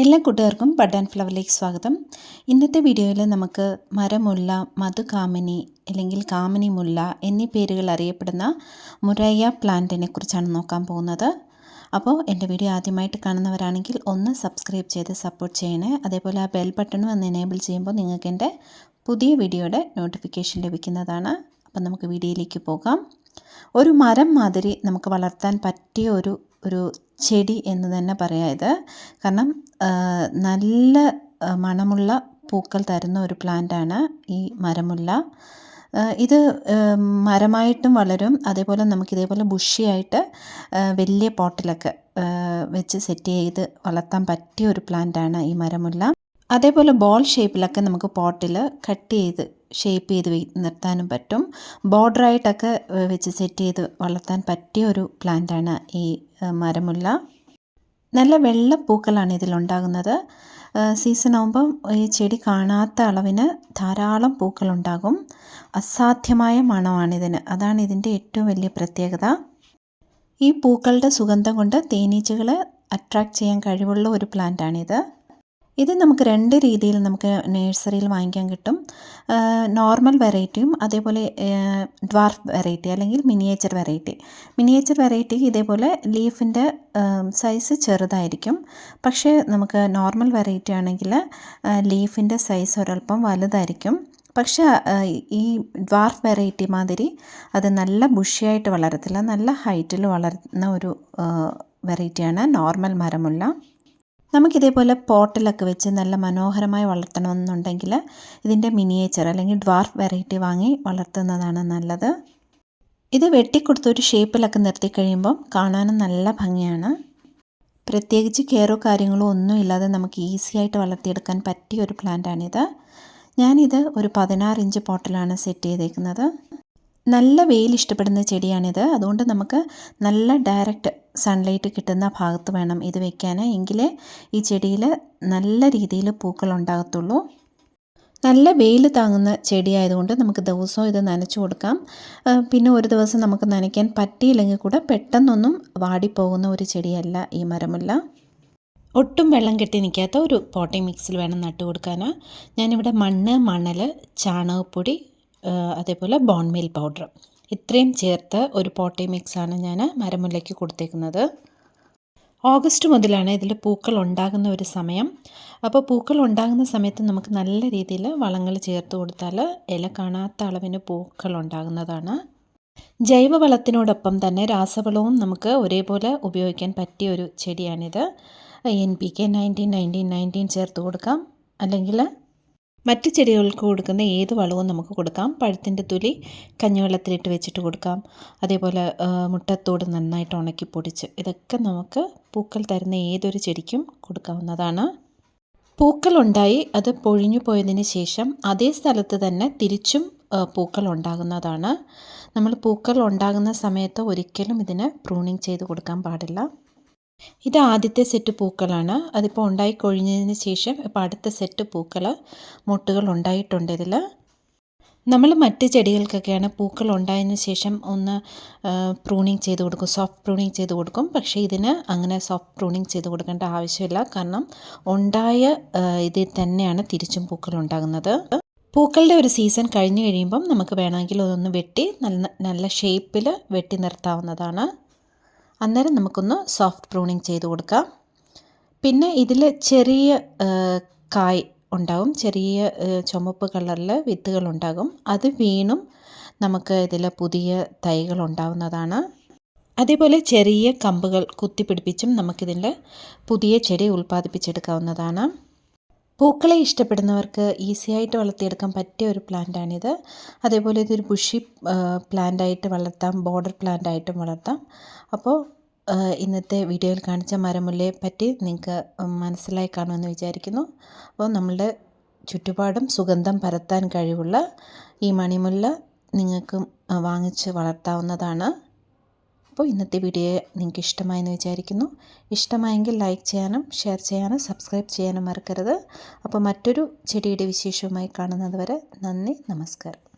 എല്ലാ കൂട്ടുകാർക്കും bud and ഫ്ലവറിലേക്ക് സ്വാഗതം. ഇന്നത്തെ വീഡിയോയിൽ നമുക്ക് മരമുല്ല മധുകാമിനി അല്ലെങ്കിൽ കാമിനി മുല്ല എന്നീ പേരുകൾ അറിയപ്പെടുന്ന മുരയ്യ പ്ലാന്റിനെ കുറിച്ചാണ് നോക്കാൻ പോകുന്നത്. അപ്പോൾ എന്റെ വീഡിയോ ആദ്യമായിട്ട് കാണുന്നവരാണെങ്കിൽ ഒന്ന് സബ്സ്ക്രൈബ് ചെയ്ത് സപ്പോർട്ട് ചെയ്യണേ. അതേപോലെ ആ ബെൽ ബട്ടണും ഒന്ന് എനേബിൾ ചെയ്യുമ്പോൾ നിങ്ങൾക്ക് എന്റെ പുതിയ വീഡിയോയുടെ നോട്ടിഫിക്കേഷൻ ലഭിക്കുന്നതാണ്. അപ്പം നമുക്ക് വീഡിയോയിലേക്ക് പോകാം. ഒരു മരം മാതിരി നമുക്ക് വളർത്താൻ പറ്റിയ ഒരു ഒരു ചെടി എന്ന് തന്നെ പറയാം ഇത്. കാരണം നല്ല മണമുള്ള പൂക്കൾ തരുന്ന ഒരു പ്ലാന്റാണ് ഈ മരമുല്ല. ഇത് മരമായിട്ടും വളരും. അതേപോലെ നമുക്ക് ഇതേപോലെ ബുഷിയായിട്ട് വലിയ പോട്ടിലൊക്കെ വെച്ച് സെറ്റ് ചെയ്ത് വളർത്താൻ പറ്റിയ ഒരു പ്ലാന്റാണ് ഈ മരമുല്ല. അതേപോലെ ബോൾ ഷേപ്പിലൊക്കെ നമുക്ക് പോട്ടിൽ കട്ട് ചെയ്ത് ഷേപ്പ് ചെയ്ത് നിർത്താനും പറ്റും. ബോർഡറായിട്ടൊക്കെ വെച്ച് സെറ്റ് ചെയ്ത് വളർത്താൻ പറ്റിയ ഒരു പ്ലാന്റാണ് ഈ മരമുല്ല. നല്ല വെള്ള പൂക്കളാണ് ഇതിലുണ്ടാകുന്നത് സീസൺ ആകുമ്പം ഈ ചെടി കാണാത്ത അളവിന് ധാരാളം പൂക്കളുണ്ടാകും. അസാധ്യമായ മണമാണ് ഇതിന് അതാണ് ഇതിന്റെ ഏറ്റവും വലിയ പ്രത്യേകത. ഈ പൂക്കളുടെ സുഗന്ധം കൊണ്ട് തേനീച്ചകളെ അട്രാക്റ്റ് ചെയ്യാൻ കഴിവുള്ള ഒരു പ്ലാന്റാണിത്. ഇത് നമുക്ക് രണ്ട് രീതിയിൽ നമുക്ക് നേഴ്സറിയിൽ വാങ്ങിക്കാൻ കിട്ടും. നോർമൽ വെറൈറ്റിയും അതേപോലെ ഡ്വാർഫ് വെറൈറ്റി അല്ലെങ്കിൽ മിനിയേച്ചർ വെറൈറ്റി. മിനിയേച്ചർ വെറൈറ്റി ഇതേപോലെ ലീഫിന്റെ സൈസ് ചെറുതായിരിക്കും. പക്ഷേ നമുക്ക് നോർമൽ വെറൈറ്റി ആണെങ്കിൽ ലീഫിന്റെ സൈസ് ഒരൽപ്പം വലുതായിരിക്കും. പക്ഷേ ഈ ഡ്വാർഫ് വെറൈറ്റി മാതിരി അത് നല്ല ബുഷിയായിട്ട് വളരത്തില്ല നല്ല ഹൈറ്റിൽ വളരുന്ന ഒരു വെറൈറ്റിയാണ് നോർമൽ മരമുള്ള. നമുക്കിതേപോലെ പോട്ടിലൊക്കെ വെച്ച് നല്ല മനോഹരമായി വളർത്തണമെന്നുണ്ടെങ്കിൽ ഇതിന്റെ മിനിയേച്ചർ അല്ലെങ്കിൽ ഡ്വാർഫ് വെറൈറ്റി വാങ്ങി വളർത്തുന്നതാണ് നല്ലത്. ഇത് വെട്ടിക്കൊടുത്തൊരു ഷേപ്പിലൊക്കെ നിർത്തി കഴിയുമ്പം കാണാനും നല്ല ഭംഗിയാണ്. പ്രത്യേകിച്ച് കെയറോ കാര്യങ്ങളോ ഒന്നും ഇല്ലാതെ നമുക്ക് ഈസി ആയിട്ട് വളർത്തിയെടുക്കാൻ പറ്റിയ ഒരു പ്ലാന്റാണിത്. ഞാനിത് ഒരു പതിനാറ് ഇഞ്ച് പോട്ടിലാണ് സെറ്റ് ചെയ്തേക്കുന്നത്. നല്ല വെയിൽ ഇഷ്ടപ്പെടുന്ന ചെടിയാണിത്. അതുകൊണ്ട് നമുക്ക് നല്ല ഡയറക്റ്റ് സൺലൈറ്റ് കിട്ടുന്ന ഭാഗത്ത് വേണം ഇത് വെക്കാൻ എങ്കിലേ ഈ ചെടിയിൽ നല്ല രീതിയിൽ പൂക്കൾ ഉണ്ടാകത്തുള്ളൂ. നല്ല വെയിൽ താങ്ങുന്ന ചെടിയായതുകൊണ്ട് നമുക്ക് ദിവസവും ഇത് നനച്ചു കൊടുക്കാം. പിന്നെ ഒരു ദിവസം നമുക്ക് നനയ്ക്കാൻ പറ്റിയില്ലെങ്കിൽ കൂടെ പെട്ടെന്നൊന്നും വാടിപ്പോകുന്ന ഒരു ചെടിയല്ല ഈ മരമുല്ല. ഒട്ടും വെള്ളം കെട്ടി നിൽക്കാത്ത ഒരു പോട്ടിംഗ് മിക്സിൽ വേണം നട്ടു ഞാനിവിടെ മണ്ണ് മണൽ ചാണകപ്പൊടി അതേപോലെ ബോൺമീൽ പൗഡർ ഇത്രയും ചേർത്ത് ഒരു പോട്ടി മിക്സാണ് ഞാൻ മരമുല്ലയ്ക്ക് കൊടുത്തേക്കുന്നത്. ഓഗസ്റ്റ് മുതലാണ് ഇതിൽ പൂക്കൾ ഉണ്ടാകുന്ന ഒരു സമയം. അപ്പോൾ പൂക്കൾ ഉണ്ടാകുന്ന സമയത്ത് നമുക്ക് നല്ല രീതിയിൽ വളങ്ങൾ ചേർത്ത് കൊടുത്താൽ ഇല കാണാത്ത അളവിന് പൂക്കൾ ഉണ്ടാകുന്നതാണ്. ജൈവവളത്തിനോടൊപ്പം തന്നെ രാസവളവും നമുക്ക് ഒരേപോലെ ഉപയോഗിക്കാൻ പറ്റിയ ഒരു ചെടിയാണിത്. N P K nineteen nineteen nineteen ചേർത്ത് കൊടുക്കാം. അല്ലെങ്കിൽ മറ്റ് ചെടികൾക്ക് കൊടുക്കുന്ന ഏത് വളവും നമുക്ക് കൊടുക്കാം. പഴത്തിന്റെ തൊലി കഞ്ഞിവെള്ളത്തിലിട്ട് വെച്ചിട്ട് കൊടുക്കാം. അതേപോലെ മുട്ടത്തോട് നന്നായിട്ട് ഉണക്കി പൊടിച്ച് ഇതൊക്കെ നമുക്ക് പൂക്കൾ തരുന്ന ഏതൊരു ചെടിക്കും കൊടുക്കാവുന്നതാണ്. പൂക്കൾ ഉണ്ടായി അത് പൊഴിഞ്ഞു പോയതിന് ശേഷം അതേ സ്ഥലത്ത് തന്നെ തിരിച്ചും പൂക്കൾ ഉണ്ടാകുന്നതാണ്. നമ്മൾ പൂക്കൾ ഉണ്ടാകുന്ന സമയത്ത് ഒരിക്കലും ഇതിന് പ്രൂണിങ് ചെയ്ത് കൊടുക്കാൻ പാടില്ല. ഇത് ആദ്യത്തെ സെറ്റ് പൂക്കളാണ്. അതിപ്പോൾ ഉണ്ടായി കൊഴിഞ്ഞതിന് ശേഷം ഇപ്പോൾ അടുത്ത സെറ്റ് പൂക്കൾ മുട്ടുകൾ ഉണ്ടായിട്ടുണ്ട് ഇതിൽ നമ്മൾ മറ്റ് ചെടികൾക്കൊക്കെയാണ് പൂക്കൾ ഉണ്ടായതിനു ശേഷം ഒന്ന് പ്രൂണിങ് ചെയ്ത് കൊടുക്കും. സോഫ്റ്റ് പ്രൂണിങ് ചെയ്ത് കൊടുക്കും. പക്ഷേ ഇതിന് അങ്ങനെ സോഫ്റ്റ് പ്രൂണിങ് ചെയ്ത് കൊടുക്കേണ്ട ആവശ്യമില്ല. കാരണം ഉണ്ടായ ഇതിൽ തന്നെയാണ് തിരിച്ചും പൂക്കൾ ഉണ്ടാകുന്നത്. പൂക്കളുടെ ഒരു സീസൺ കഴിഞ്ഞ് കഴിയുമ്പം നമുക്ക് വേണമെങ്കിൽ അതൊന്ന് വെട്ടി നല്ല നല്ല ഷേപ്പിൽ വെട്ടി നിർത്താവുന്നതാണ്. അന്നേരം നമുക്കൊന്ന് സോഫ്റ്റ് പ്രൂണിങ് ചെയ്ത് കൊടുക്കാം. പിന്നെ ഇതിൽ ചെറിയ കായ് ഉണ്ടാവും. ചെറിയ ചുമപ്പ് കളറിൽ വിത്തുകൾ ഉണ്ടാകും. അത് വീണും നമുക്ക് ഇതിൽ പുതിയ തൈകൾ ഉണ്ടാവുന്നതാണ്. അതേപോലെ ചെറിയ കമ്പുകൾ കുത്തിപ്പിടിപ്പിച്ചും നമുക്കിതിൽ പുതിയ ചെടി ഉൽപ്പാദിപ്പിച്ചെടുക്കാവുന്നതാണ്. പൂക്കളെ ഇഷ്ടപ്പെടുന്നവർക്ക് ഈസി ആയിട്ട് വളർത്തിയെടുക്കാൻ പറ്റിയ ഒരു പ്ലാന്റാണിത്. അതേപോലെ ഇതൊരു ബുഷി പ്ലാന്റായിട്ട് വളർത്താം ബോർഡർ പ്ലാന്റായിട്ടും വളർത്താം. അപ്പോൾ ഇന്നത്തെ വീഡിയോയിൽ കാണിച്ച മരമുല്ലയെ പറ്റി നിങ്ങൾക്ക് മനസ്സിലായി കാണുമെന്ന് വിചാരിക്കുന്നു. അപ്പോൾ നമ്മളുടെ ചുറ്റുപാടും സുഗന്ധം പരത്താൻ കഴിവുള്ള ഈ മണിമുല്ല നിങ്ങൾക്കും വാങ്ങിച്ച് വളർത്താവുന്നതാണ്. അപ്പോൾ ഇന്നത്തെ വീഡിയോ നിങ്ങൾക്ക് ഇഷ്ടമായെന്ന് വിചാരിക്കുന്നു. ഇഷ്ടമായെങ്കിൽ ലൈക്ക് ചെയ്യാനും ഷെയർ ചെയ്യാനും സബ്സ്ക്രൈബ് ചെയ്യാനും മറക്കരുത്. അപ്പോൾ മറ്റൊരു ചെടിയുടെ വിശേഷവുമായി കാണുന്നത് വരെ നന്ദി നമസ്കാരം.